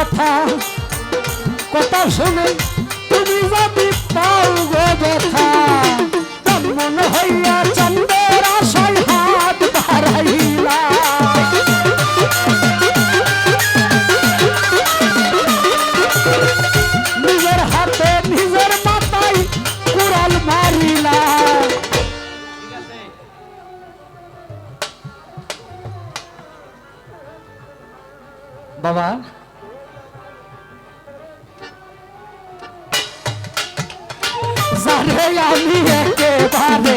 কথা কথা শুনে তুমি যদি পাও গো ব্যথা মন হইয়া চন্দ্রের আশায় হাত বাড়াইলা। নিজের হাতে নিজের মাথায় কুড়াল মারিলা। বাবা জানে আমি একেবারে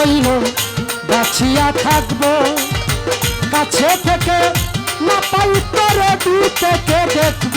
হইল বাঁচিয়া থাকব। কাছে থেকে না পাই করে দু থেকে দেখব।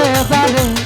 যারে